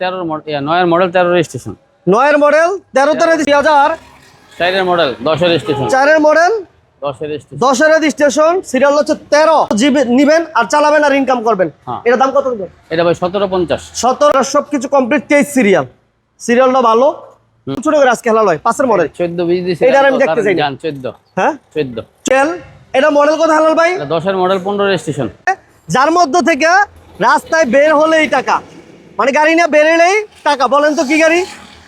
তেরোর নয়ের মডেল তেরো রেজিস্ট্রেশন। নয়ের মডেল তেরো তেরো দুই হাজার। চারের মডেল দশের রেজিস্ট্রেশন। চারের মডেল দশের রেজিস্ট্রেশন। সিরিয়াল হচ্ছে তেরো। জিবি নিবেন আর চালাবেন আর ইনকাম করবেন। হ্যাঁ। এটা দাম কত এটা ভাই সতেরো পঞ্চাশ। সতেরো সব কিছু কমপ্লিট তেইশ সিরিয়াল সিরিয়ালটা ভালো। ছোট করে আজকে হেলা লয় পাঁচের মডেল। চোদ্দ বিশ এটা আমি দেখতে চাই চোদ্দ। হ্যাঁ? চোদ্দ। চেল এটা মডেল কত হালাল ভাই? দশের মডেল পনেরো রেজিস্ট্রেশন। যার মধ্য থেকে রাস্তায় বের হলেই টাকা। মানে গাড়ি নিয়ে বেরোলেই টাকা। বলেন তো কি গাড়ি?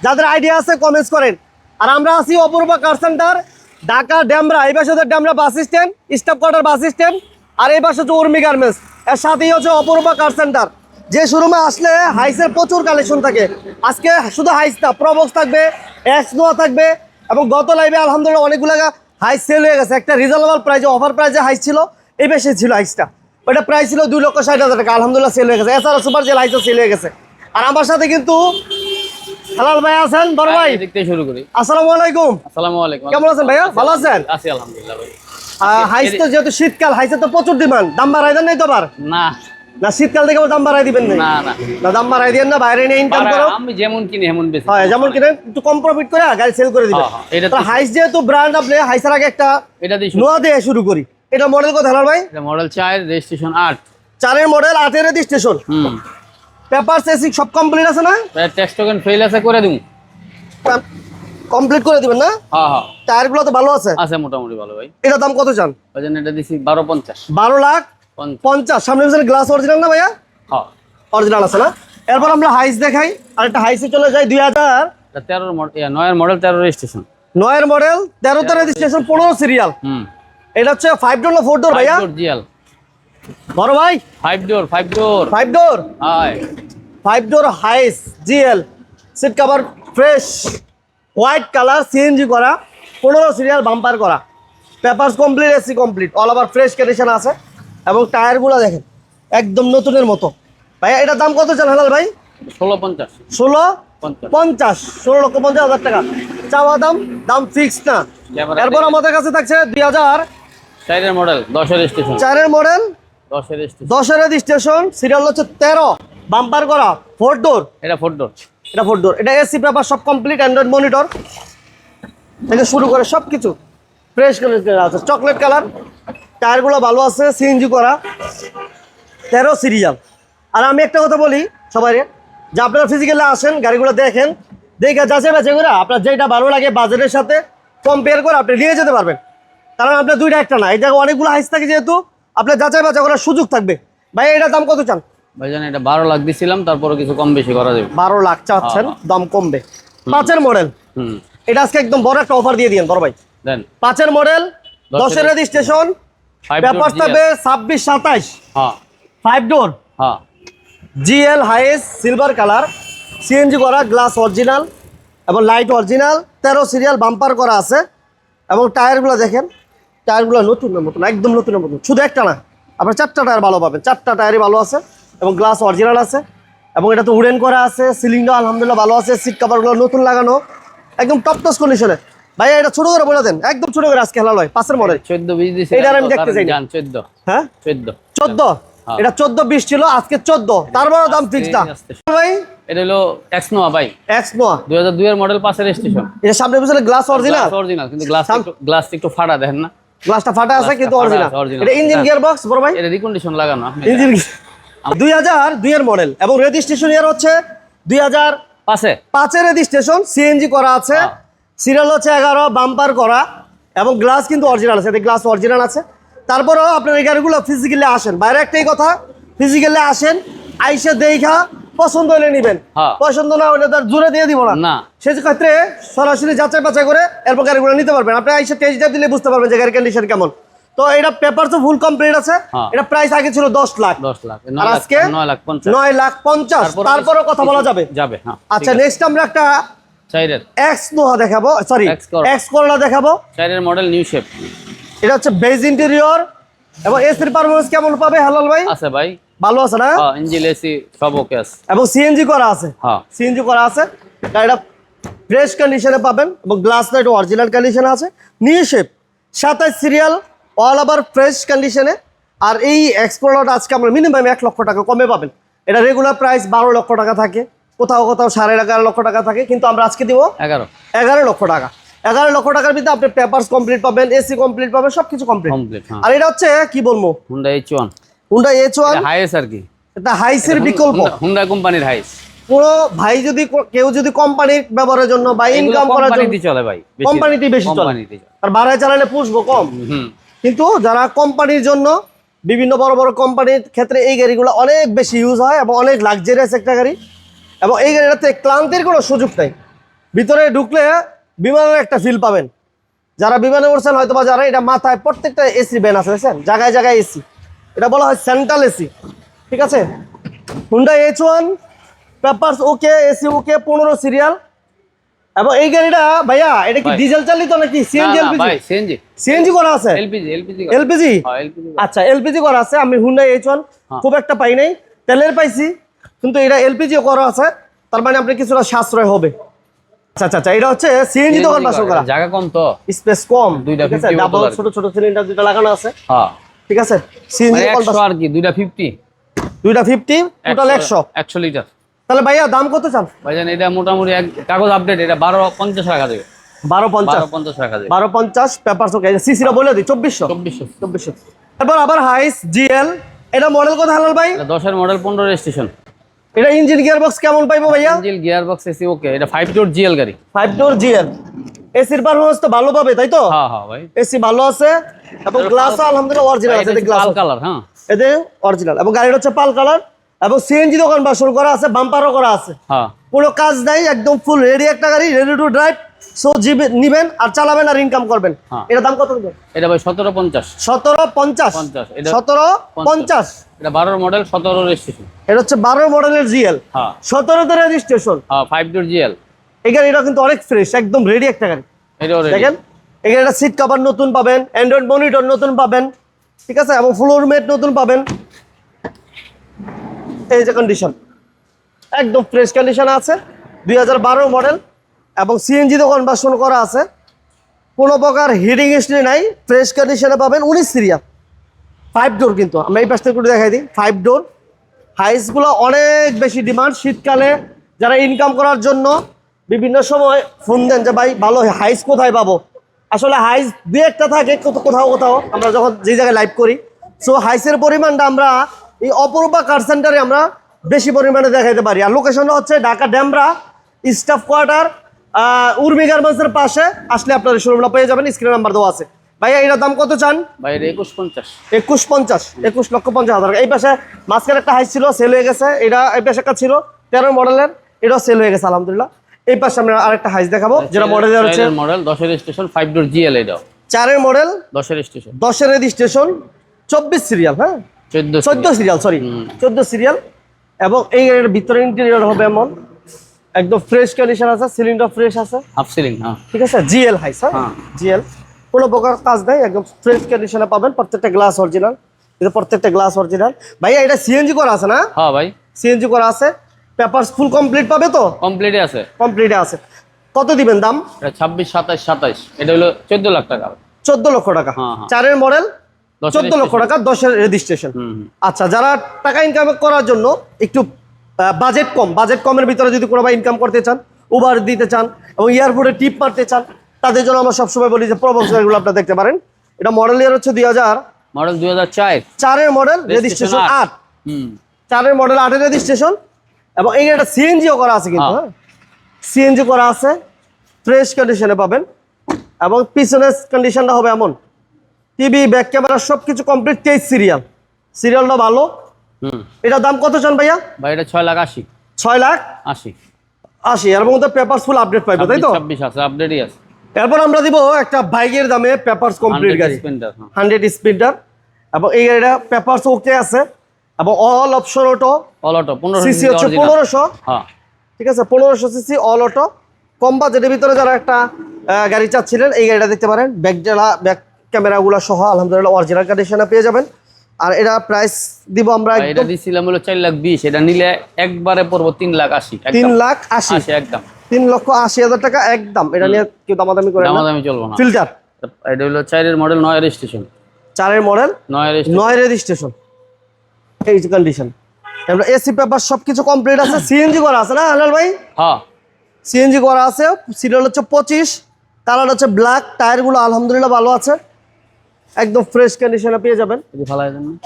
যাদের আইডিয়া আছে কমেন্টস করেন। আর আমরা আছি অপূর্ব কার সেন্টার ঢাকা ড্যামরা, এই পাশে Demra bus stand staff quarter bus stand আর এই পাশে হচ্ছে উর্মি গার্মেন্টস এর সাথেই হচ্ছে অপূর্ব কার সেন্টার যে শোরুমে আসলে হাইসের প্রচুর কালেকশন থাকে। আজকে শুধু হাইস না, প্রবক্স থাকবে এক্স নোয়া থাকবে, এবং গত লাইভে আলহামদুলিল্লাহ অনেকগুলো হাইস সেল হয়ে গেছে। একটা রিজনেবল প্রাইজে অফার প্রাইজে হাইস ছিল, এই বেশি ছিল হাইসটা ওটা প্রাইস ছিল দুই লক্ষ ষাট হাজার টাকা। আলহামদুলিল্লাহ সেল হয়ে গেছে। এছাড়া সুপার জেল হাইসও সেল হয়ে গেছে। আর আমার সাথে কিন্তু হালাল ভাই আছেন বড় ভাই? এদিক থেকে শুরু করি। আসসালামু আলাইকুম। আসসালামু আলাইকুম। কেমন আছেন ভাইয়া? ভালো আছেন? আছি আলহামদুলিল্লাহ ভাই। হাইস তো যেহেতু শীতকাল হাইসে তো প্রচুর ডিমান্ড দাম বাড়াই দেন নাই তো আবার? না। না শীতকাল থেকে দাম বাড়াই দিবেন না না। না দাম বাড়াই দিবেন না বাইরে নিয়ে ইনকাম করো। আমি যেমন কিনি এমন বেশি হয় যেমন কিনেন একটু কম প্রফিট করে গাড়ি সেল করে দিবেন। হ্যাঁ, হ্যাঁ, এটা হাইস যেহেতু ব্র্যান্ড আপনি হাইসের আগে একটা এটা দিয়ে নোয়া দিয়ে শুরু করি। এটা মডেল কত হালাল ভাই? এটা মডেল চার রেজিস্ট্রেশন আট। চারের মডেল আটের রেজিস্ট্রেশন হুম। পেপার সেসিং সব কমপ্লিট আছে না? ট্যাক্স টোকেন ফেল আছে করে দিমু কমপ্লিট করে দিবেন না? হ্যাঁ হ্যাঁ। টায়ারগুলো তো ভালো আছে? আছে মোটামুটি ভালো ভাই। এটা দাম কত চান? ওই জন্য এটা দিছি বারো পঞ্চাশ। বারো লাখ পঞ্চাশ। পঞ্চাশ। সামনে পিছনে গ্লাস অরিজিনাল না ভাইয়া? হ্যাঁ। অরিজিনাল আছে না? এরপর আমরা হাইস দেখাই। আর একটা হাইসে চলে যাই দুই হাজার এটা তেরোর মডেল নয়ের মডেল তেরো রেজিস্ট্রেশন নয়ের মডেল তেরোতে রেজিস্ট্রেশন পনেরো সিরিয়াল হুম। এটা হচ্ছে ফাইভ ডোর না ফোর ডোর ভাইয়া? ডোর বড় ভাই? Five door five door five door high five door Hiace GL seat cover fresh white colour CNG করা পনেরো সিরিয়াল বাম্পার করা। Papers complete AC complete all over fresh condition আছে। এবং টায়ারগুলো দেখেন একদম নতুনের মতো। ভাইয়া এটার দাম কত চান হালাল ভাই? ষোলো পঞ্চাশ। ষোলো পঞ্চাশ। ষোলো লক্ষ পঞ্চাশ হাজার টাকা। চাওয়া দাম দাম ফিক্স না। এরপর আমাদের কাছে থাকছে দুই হাজার চারের মডেল দশের স্টেশন চারের মডেল দশের স্টেশন দশের রেজিস্ট্রেশন সিরিয়াল হচ্ছে তেরো বাম্পার করা ফোর ডোর এটা ফোর ডোর এটা ফোর ডোর এটা এসি পেপার সব কমপ্লিট অ্যান্ড্রয়েড মনিটর থেকে শুরু করে সব কিছু ফ্রেশ কালার আছে চকলেট কালার টায়ারগুলো ভালো আছে সিএনজি করা। তেরো সিরিয়াল আর আমি একটা কথা বলি সবাই যে আপনারা ফিজিক্যালি আসেন গাড়িগুলো দেখেন দেখে যাচাই বাছাই করে আপনার যেটা ভালো লাগে বাজারের সাথে কম্পেয়ার করে আপনি নিয়ে যেতে পারবেন। কারণ আপনার দুইটা একটা না। এই জায়গায় অনেকগুলো হাইস থাকে যেহেতু আপনার যাচাই বাছাই করার সুযোগ থাকবে। ভাই এটার দাম কত চান? ভাইজান এটা বারো লাখ দিছিলাম তারপরে কিছু কম বেশি করা যাবে। বারো লাখ চাচ্ছেন দাম কমবে। পাঁচের মডেল এটা আজকে একদম বড় একটা অফার দিয়ে দিন বড় ভাই। দেন। পাঁচের মডেল দশের রেজিস্ট্রেশন ফাইভ পেপার থাকবে ছাব্বিশ সাতাইশ। হ্যাঁ। ফাইভ ডোর হ্যাঁ। GL Hiace silver colour CNG করা গ্লাস অরিজিনাল এবং লাইট অরিজিনাল তেরো সিরিয়াল বাম্পার করা আছে এবং টায়ারগুলো দেখেন। টায়ারগুলো নতুনের মতন একদম নতুনের মতন। শুধু একটা না আপনার চারটা টায়ার ভালো পাবেন চারটা টায়ারই ভালো আছে এবং গ্লাস অরিজিনাল আছে এবং এটা তো উডেন করা আছে সিলিংটাও আলহামদুলিল্লাহ ভালো আছে সিট কাভারগুলো নতুন লাগানো একদম টপ টস কন্ডিশনে ভাই এটা ছোট করে বলে দেন একদম ছোট করে আজকে হেলা লয় পাঁচের মডেল। চোদ্দ বিশ দিছি এইটার আমি দেখতে চাই না। হ্যাঁ? চোদ্দ। চোদ্দ? হ্যাঁ। এটা চোদ্দ বিশ ছিল আজকে চোদ্দ। তারপরে দাম ফিক্স না ভাই? এটা হলো এক্স নোয়া ভাই। এক্স নোয়া দুই হাজার দুইয়ের মডেল পাশের স্টেশন এটা সামনে পিছনে গ্লাস অরিজিনাল অরিজিনাল কিন্তু গ্লাস গ্লাস একটু ফাটা দেখেন না। গ্লাসটা ফাটা আছে কিন্তু অরিজিনাল এটা ইঞ্জিন হ্যাঁ। গিয়ার বক্স বড় ভাই। এটা রিকন্ডিশন লাগানো আপনি ইঞ্জিন দুই হাজার দুইয়ের মডেল এবং রেজিস্ট্রেশন ইয়ার হচ্ছে দুই হাজার পাশে পাঁচের রেজিস্ট্রেশন সিএনজি করা আছে। হ্যাঁ। সিরিয়াল হচ্ছে এগারো বাম্পার করা এবং গ্লাস কিন্তু অরিজিনাল আছে গ্লাস অরিজিনাল আছে। তারপরেও আপনার এই গাড়িগুলো ফিজিক্যালি আসেন। বাইরে একটাই কথা ফিজিক্যালি আসেন আইসে দেখা পছন্দ হলে নেবেন। হ্যাঁ। পছন্দ না হলে তার জোরে দিয়ে দিব না। না। সেই ক্ষেত্রে সরাসরি যাচাই বাছাই করে এরপর গাড়িগুলো নিতে পারবেন। আপনি আইসে টেস্ট দিলে বুঝতে পারবেন যে গাড়ির কন্ডিশন কেমন। তো এটা পেপার তো ফুল কমপ্লিট আছে। হ্যাঁ। এটা প্রাইস আগে ছিল দশ লাখ। দশ লাখ আর আজকে নয় লাখ পঞ্চাশ। তারপরে কথা বলা যাবে। যাবে হ্যাঁ আচ্ছা নেক্সট আমরা একটা এক্স নোহা দেখাবো। সরি। এক্স করলা দেখাবো। চাইরের মডেল নিউ শেপ এটা হচ্ছে বেজ ইন্টেরিয়র এবং এসির পারফরমেন্স কেমন পাবে হালাল ভাই? আছে ভাই। ভালো আছে না? হ্যাঁ ইঞ্জিল এসি সব ওকে আছে। এবং সিএনজি করা আছে? হ্যাঁ। সিএনজি করা আছে। গাড়িটা ফ্রেশ কন্ডিশনে পাবেন এবং গ্লাস লাইট অরিজিনাল কন্ডিশনে আছে। নিউ শেপ সাতাশ সিরিয়াল অল ওভার ফ্রেশ কন্ডিশনে আর এই এক্সপ্লোরারটা আজকে আমরা মিনিমাম এক লক্ষ টাকা কমে পাবেন। এটা রেগুলার প্রাইস বারো লক্ষ টাকা থাকে। কোথাও কোথাও সাড়ে এগারো লক্ষ টাকা থাকে। কিন্তু আমরা আজকে দিব এগারো। এগারো লক্ষ টাকা। এগারো লক্ষ টাকার ভিতরে আপনি পেপারস কমপ্লিট পাবেন এসি কমপ্লিট পাবেন সবকিছু কমপ্লিট হ্যাঁ। আর এটা হচ্ছে কি বলব? Honda H one Honda H one Hiace আর কি। এটা হাইসের বিকল্প। হুন্ডা কোম্পানির হাইস পুরো ভাই যদি কেউ যদি কোম্পানির ব্যবহারের জন্য বা ইনকাম করার জন্য কোম্পানিতে চলে ভাই কোম্পানিতেই বেশি চলে। আর ভাড়ায় চালালে পুষবো কম। কিন্তু যারা কোম্পানির জন্য বিভিন্ন বড় বড় কোম্পানির ক্ষেত্রে এই গাড়িগুলো অনেক বেশি ইউজ হয় এবং অনেক লাক্সারিয়াস একটা গাড়ি। এবং এই গাড়িটাতে ক্লান্তির কোনো সুযোগ নেই। ভিতরে ঢুকলে বিমানের একটা ফিল পাবেন। যারা বিমানে উঠছেন হয়তো বা যারা এটা মাথায় প্রত্যেকটা এসি ব্যান আছে জায়গায় জায়গায় এসি এটা বলা হয় সেন্ট্রাল এসি ঠিক আছে? Honda H one papers okay AC okay পনেরো সিরিয়াল এবং এই গাড়িটা ভাইয়া এটা কি ডিজেল চালিত নাকি? সিএনজি এলপিজি সিএনজি সিএনজি করা আছে? এলপিজি এলপিজি এলপিজি আচ্ছা এলপিজি করা আছে। আমি হুন্ডা এইচ ওয়ান। খুব একটা পাই নাই। তেলের পাইছি কিন্তু এটা এলপিজি করা আছে। তার মানে আপনি কিছুটা সাশ্রয় হবে। আচ্ছা আচ্ছা আচ্ছা এটা হচ্ছে সিএনজি দোকান বাসন করা জায়গা কম তো। স্পেস কম। দুইটা ঠিক আছে 50 ডাবল বোতল আর কি। ছোট ছোট সিলিন্ডার দুটো লাগানো আছে। হ্যাঁ। ঠিক আছে? সিএনজি কলটা দোকান আর কি দুইটা ফিফটি দুইটা ফিফটি টোটাল 100 100 লিটার তাহলে ভাইয়া দাম কত চান? ভাইজান এটা মোটামুটি এক কাগজ আপডেট এটা বারো পঞ্চাশ টাকা দেবে বারো পঞ্চাশ। বারো পঞ্চাশ টাকা দেবে বারো পঞ্চাশ পেপার ওকে সিসিরা বলে দিই চব্বিশশো? চব্বিশশো। চব্বিশশো। তারপর আবার হাইস জিএল এটা মডেল কত হালাল ভাই? 10 এর মডেল পনেরো স্টেশন এটা ইঞ্জিন গিয়ার বক্স কেমন পাইবো ভাইয়া? Engine gear box AC okay এটা 5 ডোর জিএল গাড়ি। 5 ডোর জিএল এসির পারফরম্যান্স তো ভালো পাবে তাই তো? হ্যাঁ হ্যাঁ ভাই। এসি ভালো আছে এবং গ্লাস আলহামদুলিল্লাহ অরিজিনাল আছে এতে গ্লাস পাল কালার হ্যাঁ। এতে অরিজিনাল এবং গাড়িটা হচ্ছে পাল কালার এবং সিএনজি দোকান বাসন করা আছে বাম্পারও করা আছে। হ্যাঁ। কোনো কাজ নাই একদম ফুল রেডি একটা গাড়ি রেডি টু ড্রাইভ সো জিবে নিবেন আর চালাবেন আর ইনকাম করবেন। হ্যাঁ। এটা দাম কত দেবেন? এটা ভাই সতেরো পঞ্চাশ। সতেরো পঞ্চাশ। এটা- সতেরো পঞ্চাশ। এটা বারোর মডেল সতেরো রেজিস্ট্রেশন এটা হচ্ছে বারো মডেলের জিএল। হ্যাঁ। সতেরোতে রেজিস্ট্রেশন ফাইভ ডোর জিএল। এই গাড়িটা কিন্তু অনেক ফ্রেশ একদম রেডি একটা গাড়ি। দেখেন এখানে একটা সিট কভার নতুন পাবেন অ্যান্ড্রয়েড মনিটর নতুন পাবেন ঠিক আছে? এবং ফ্লোর ম্যাট নতুন পাবেন। এই যে কন্ডিশন একদম ফ্রেশ কন্ডিশন আছে, দুই হাজার বারো মডেল এবং সিএনজি দোকান বাসন করা আছে। কোনো প্রকার হিটিং হিস্ট্রি নাই ফ্রেশ কন্ডিশনে পাবেন উনিশ সিরিয়া। ফাইভ ডোর কিন্তু, আমরা এই পাশ থেকে একটু দেখাই দিই। ফাইভ ডোর হাইসগুলো অনেক বেশি ডিমান্ড শীতকালে। যারা ইনকাম করার জন্য বিভিন্ন সময় ফোন দেন যে, ভাই, ভালো হাইস কোথায় পাবো? আসলে হাইস দু একটা থাকে কোথাও কোথাও। আমরা যখন যে জায়গায় লাইভ করি সো হাইসের পরিমাণটা আমরা এই অপরূপা কার সেন্টারে আমরা বেশি পরিমাণে দেখাইতে পারি। আর লোকেশনটা হচ্ছে ঢাকা ড্যামরা স্টাফ কোয়ার্টার উর্মি গার্মেন্টসের পাশে। আসলে আপনার শোরুমটা পেয়ে যাবেন স্ক্রিন নাম্বার দেওয়া আছে। ভাইয়া এটার দাম কত চান? ভাই এটা একুশ পঞ্চাশ। একুশ পঞ্চাশ একুশ লক্ষ পঞ্চাশ হাজার। এই পাশে মাঝখানে একটা হাইস ছিল সেল হয়ে গেছে। এটা এই পাশে একটা ছিল তেরো মডেলের এটাও সেল হয়ে গেছে আলহামদুলিল্লাহ। এই পাশে আমরা আরেকটা হাইস দেখাবো যেটা মডেল হচ্ছে মডেল দশের স্টেশন ফাইভ ডোর জিএল এটাও। চারের মডেল দশের স্টেশন দশের রেজিস্ট্রেশন চব্বিশ সিরিয়াল হ্যাঁ? চোদ্দ চোদ্দ সিরিয়াল সরি চোদ্দ সিরিয়াল এবং এই গাড়ির ভিতরে ইন্টেরিয়র হবে এমন একদম ফ্রেশ কন্ডিশন আছে সিলিন্ডার ফ্রেশ আছে। হাফ সিলিং হ্যাঁ। ঠিক আছে? জিএল হাইস হ্যাঁ হ্যাঁ। জিএল কোনো প্রকার কাজ নেই একদম ফ্রেশ কন্ডিশনে পাবেন প্রত্যেকটা গ্লাস অরিজিনাল এটা প্রত্যেকটা গ্লাস অরিজিনাল ভাইয়া এটা সিএনজি করা আছে না? হ্যাঁ ভাই। সিএনজি করা আছে। পেপারস ফুল কমপ্লিট পাবে তো? কমপ্লিটে আছে। কমপ্লিট আছে। কত দিবেন দাম? এটা ছাব্বিশ সাতাশ সাতাশ। এটা হলো চোদ্দ লাখ টাকা। চোদ্দ লক্ষ টাকা। হ্যাঁ, হ্যাঁ। চারের মডেল চোদ্দ লক্ষ টাকা দশের রেজিস্ট্রেশন। আচ্ছা যারা টাকা ইনকাম করার জন্য একটু বাজেট কম বাজেট কমের ভিতরে যদি কোনো ইনকাম করতে চান উবার দিতে চান এবং এয়ারপোর্টে টিপ মারতে চান তাদের জন্য আমরা সবসময় বলি যে প্রবক্সগুলো আপনারা দেখতে পারেন। এটা মডেল ইয়ার হচ্ছে দুই হাজার মডেল দুই হাজার চার। চারের মডেল রেজিস্ট্রেশন আট। চারের মডেল আটের রেজিস্ট্রেশন এবং এই একটা সিএনজিও করা আছে কিন্তু হ্যাঁ। হ্যাঁ সিএনজি করা আছে ফ্রেশ কন্ডিশনে পাবেন এবং পিছনের কন্ডিশনটা হবে এমন। টিভি ব্যাক ক্যামেরা সবকিছু কমপ্লিট তেইশ সিরিয়াল সিরিয়ালটা ভালো। হুম। এটার দাম কত চান ভাইয়া? ভাই এটা ছয় লাখ আশি। ছয় লাখ আশি। আশি। এর মধ্যে পেপারস ফুল আপডেট পাইবে তাই তো? ছাব্বিশ আছে আপডেটই আছে। এরপর আমরা দিব একটা বাইকের দামে পেপারস কমপ্লিট গাড়ি। স্পেন্ডার হান্ড্রেড স্পিডার এবং এই গাড়িটা পেপারস ওকে আছে। এবং all option auto all auto পনেরো সিসি হচ্ছে পনেরোশো। হ্যাঁ। ঠিক আছে পনেরোশো সিসি অল অটো কম বাজেটের ভিতরে যারা একটা গাড়ি চাচ্ছিলেন এই গাড়িটা দেখতে পারেন। ব্যাক জেলা ব্যাক ক্যামেরাগুলো সহ আলহামদুলিল্লাহ অরিজিনাল কন্ডিশনে পেয়ে যাবেন। আর এটা প্রাইস দিব আমরা এটা দিছিলাম হলো চার লাখ বিশ এটা নিলে একবারে পড়ব তিন লাখ আশি তিন একদম লাখ আশি। আশি একদম। তিন লক্ষ আশি হাজার টাকা একদম। এটা নিয়ে কেউ দামাদামি করে না। দামাদামি চলবো না। ফিল্টার এটা হলো চারের মডেল নয় রেজিস্ট্রেশন চারের মডেল নয় রেজিস্ট্রেশন নয় রেজিস্ট্রেশন এই যে কন্ডিশন আমরা এসি পেপার সবকিছু কমপ্লিট আছে। সিএনজি করা আছে না হালাল ভাই? হ্যাঁ। সিএনজি করা আছে। সিরিয়াল হচ্ছে পঁচিশ। কালার হচ্ছে ব্ল্যাক টায়ারগুলো আলহামদুলিল্লাহ ভালো আছে। একদম ফ্রেশ কন্ডিশনে পেয়ে যাবেন।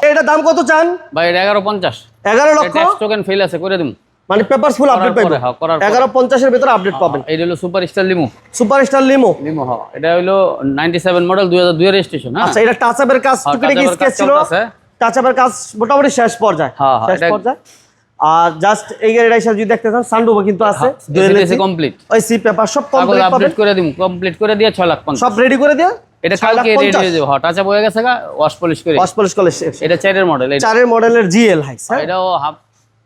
দেন দাম কত চান? ভাই এটা এগারো পঞ্চাশ। এগারো লক্ষ? টোকেন ফেল আছে করে দিন মানে পেপার ফুল আপডেট পাবেন হ্যাঁ, করার পরে। এগারো পঞ্চাশের ভিতরে আপডেট পাবেন। এটা হলো super star limo super star limo limo হ্যাঁ এটা হলো নাইনটি সেভেন মডেল দুই হাজার দুই রেজিস্ট্রেশন হ্যাঁ। আচ্ছা এটা টাচ আপের কাজ হ্যাঁ, টুকিটাকি এর স্কেচ ছিল। টাচ আপের কাজ মোটামুটি শেষ পর্যায়ে। হ্যাঁ, হ্যাঁ, শেষ এটা- পর্যায়ে। আর জাস্ট এই গাড়িটা এসে যদি দেখতে চান সানরুফও কিন্তু আছে। dual AC, কমপ্লিট ওই সি পেপার সব কমপ্লিট আপডেট করে দিন কমপ্লিট করে দিয়ে ছয় লাখ পঞ্চাশ। সব রেডি করে দিয়ে? এটা কালকে রেডি। হয়ে যাবে হ্যাঁ টাচ আপ গেছে গা ওয়াশ পলিশ করে। ওয়াশ পলিশ কলেজ এটা চারের মডেল চারের মডেলের জিএল হ্যাঁ? এটাও হাফ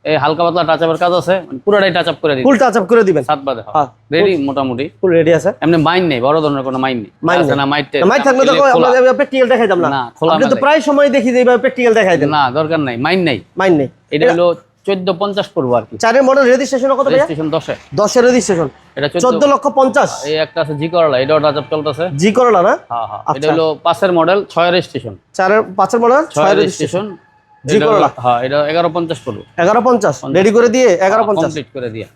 এই হালকা পাতলা টাচ আপের কাজ আছে মানে পুরোটাই টাচ আপ করে দিন ফুল টাচ আপ করে দিবেন? সাত বাদে হ্যাঁ। রেডি মোটামুটি। ফুল রেডি আছে? এমনি মাইন নেই বড় ধরনের কোনো মাইন নেই। মাইন আছে না মাইট মাইক থাকলে তো আমরা প্র্যাকটিক্যাল দেখাই দাম না। আপনি তো প্রায় সময় দেখি যে এইভাবে প্র্যাকটিক্যাল দেখাই দেন। না দরকার নাই মাইন নাই। মাইন নেই। এটা হলো চোদ্দ পঞ্চাশ পড়ব আর কি। চারের মডেল রেজিস্ট্রেশন কত এটা চোদ্দ চোদ্দ লক্ষ পঞ্চাশ। এই একটা আছে জি করলা এটা চলতেছে। জি করলা না? হ্যাঁ হ্যাঁ। আচ্ছা। এটা হলো পাঁচের মডেল ছয় রেজিস্ট্রেশন চারের পাঁচের মডেল ছয় ছয় রেজিস্ট্রেশন জি করলা? হ্যাঁ এটা এগারো পঞ্চাশ পড়ব। এগারো পঞ্চাশ। রেডি করে দিয়ে এগারো পঞ্চাশ। কমপ্লিট করে দিয়া।